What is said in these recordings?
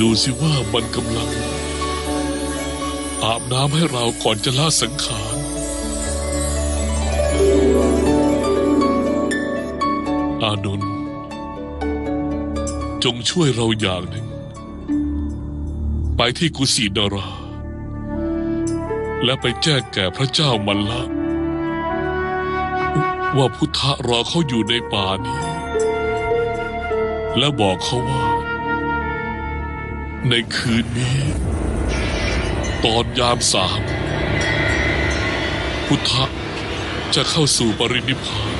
ดูสิว่ามันกำลัง อาบน้ำให้เราก่อนจะละสังขาร อานนท์จงช่วยเราอย่างหนึ่ง ไปที่กุสินารา และไปแจ้งแก่พระเจ้ามันละ ว่าพุทธะรอเขาอยู่ในป่านี้ และบอกเขาว่า ในคืนนี้ ตอนยามสามพุทธะจะเข้าสู่ปรินิพพาน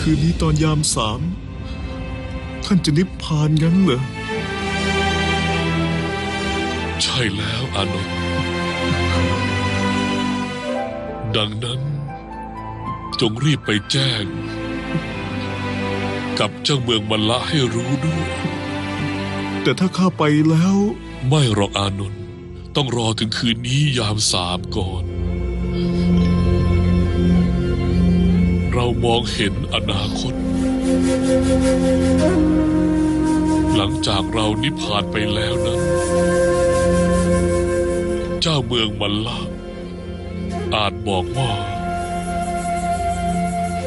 คืนนี้ตอนยามสามท่านจะนิพพานงั้นเหรอ ใช่แล้วอานนท์ ดังนั้น จงรีบไปแจ้ง กับเจ้าเมืองมัลละให้รู้ด้วย แต่ถ้าข้าไปแล้ว ไม่หรอกอานนท์ต้องรอถึงคืนนี้ยามสามก่อน เรามองเห็นอนาคต หลังจากเรานิพพานไปแล้วนั้นเจ้าเมืองมัลละ อาจบอกว่า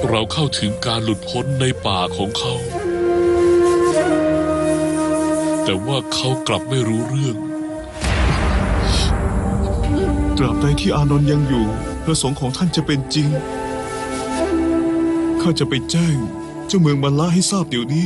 เราเข้าถึงการหลุดพ้นในป่าของเขา แต่ว่าเขากลับไม่รู้เรื่อง ตราบใดที่อานนท์ยังอยู่ ประสงค์ของท่านจะเป็นจริง ข้าจะไปแจ้ง เจ้าเมืองมันละให้ทราบเดี๋ยวนี้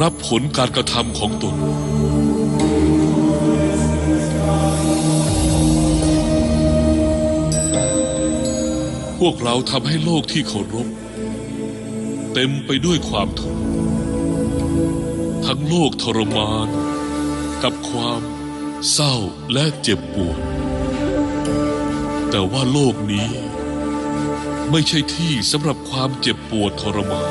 รับผลการกระทำของตน พวกเราทำให้โลกที่เคารพ เต็มไปด้วยความทุกข์ทั้งโลกทรมาน กับความเศร้าและเจ็บปวด แต่ว่าโลกนี้ ไม่ใช่ที่สำหรับความเจ็บปวดทรมาน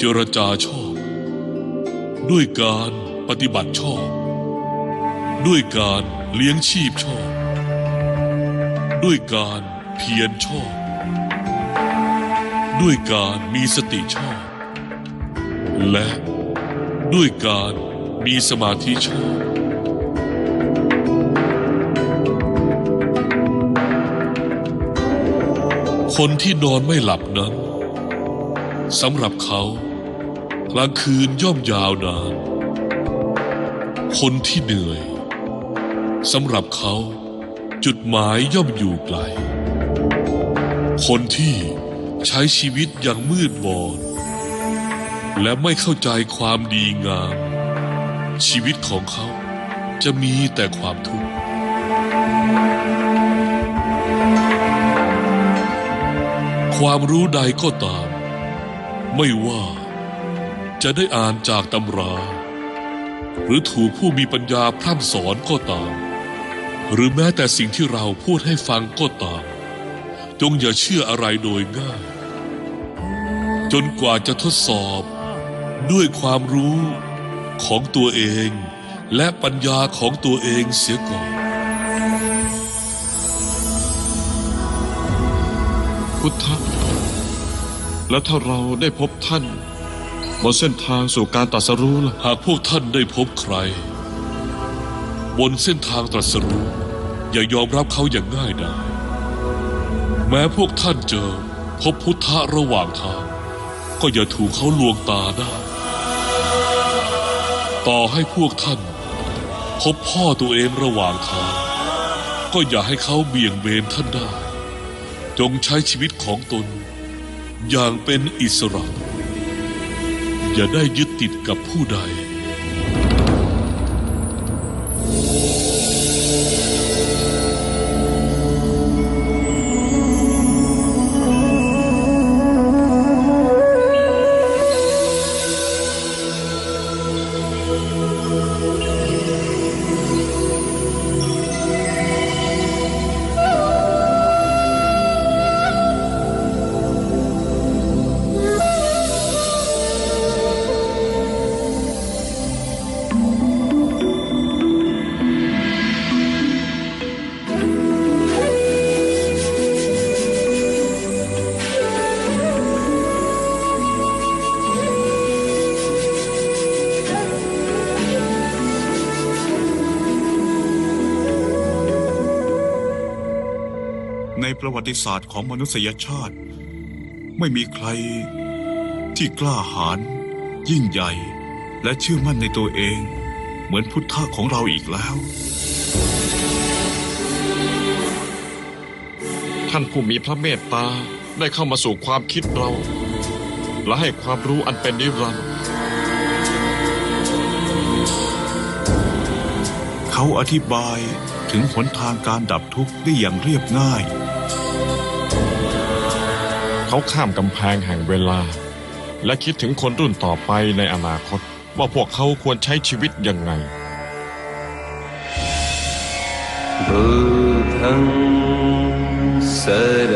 เจรจาชอบ ด้วยการปฏิบัติชอบ ด้วยการเลี้ยงชีพชอบ ด้วยการเพียรชอบ ด้วยการมีสติชอบ และด้วยการมีสมาธิชอบ คนที่นอนไม่หลับนั้นสำหรับเขา กลางคืนย่อมยาวนาน คนที่เหนื่อยสำหรับเขา จุดหมายย่อมอยู่ไกล คนที่ใช้ชีวิตอย่างมืดบอดและไม่เข้าใจความดีงาม ชีวิตของเขาจะมีแต่ความทุกข์ความรู้ใดก็ตาม ไม่ว่า จะได้อ่านจากตำรา หรือถูกผู้มีปัญญาพร่ำสอนก็ตาม หรือแม้แต่สิ่งที่เราพูดให้ฟังก็ตาม จงอย่าเชื่ออะไรโดยง่าย จนกว่าจะทดสอบด้วยความรู้ของตัวเองและปัญญาของตัวเองเสียก่อน พุทธะแล้วถ้าเราได้พบท่าน บนเส้นทางสู่การตรัสรู้ล่ะ หากพวกท่านได้พบใคร บนเส้นทางตรัสรู้ อย่ายอมรับเขาอย่างง่ายดายแม้พวกท่านเจอ พบพุทธะระหว่างทาง ก็อย่าถูกเขาลวงตาได้ ต่อให้พวกท่าน พบพ่อตัวเองระหว่างทาง ก็อย่าให้เขาเบี่ยงเบนท่านได้ จงใช้ชีวิตของตน อย่างเป็นอิสระ อย่าได้ยึดติดกับผู้ใด ในประวัติศาสตร์ของมนุษยชาติ ไม่มีใครที่กล้าหาญยิ่งใหญ่ และเชื่อมั่นในตัวเอง เหมือนพุทธะของเราอีกแล้ว ท่านผู้มีพระเมตตาได้เข้ามาสู่ความคิดเรา และให้ความรู้อันเป็นนิรันดร์เขาอธิบายถึงหนทางการดับทุกข์ได้อย่างเรียบง่าย เขาข้ามกำแพงแห่งเวลา และคิดถึงคนรุ่นต่อไปในอนาคต ว่าพวกเขาควรใช้ชีวิตยังไงบูทังสร